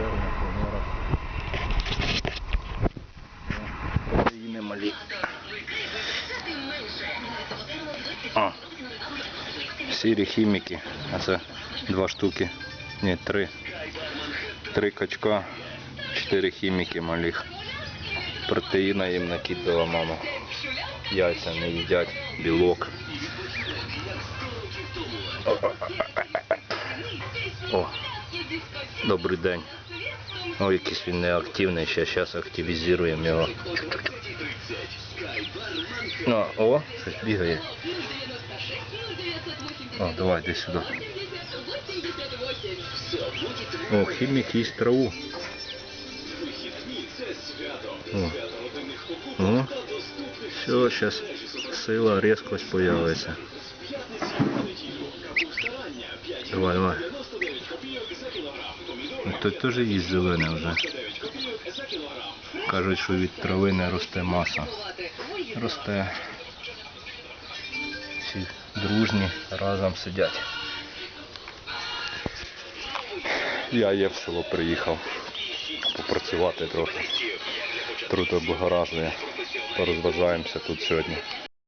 червня, помора. Не малі. А, сірі хіміки, а це два штуки, ні, три. Три качка, чотири хіміки малих. Протеїна їм накидала мама. Яйця не їдять, білок. О, добрий день. О, якийсь він неактивний, ще зараз активізуємо його. Ну, о, щось бігає. О, давай, йди сюди. О, хімік їсть траву. О. О. Все, сейчас сила, резкость появится. Давай, давай. Тут теж є зелене вже. Кажуть, що від трави не росте маса. Росте. Всі дружні разом сидять. Я є в село приїхав попрацювати трохи. Труто обгоражує. Порозважаємося тут сьогодні.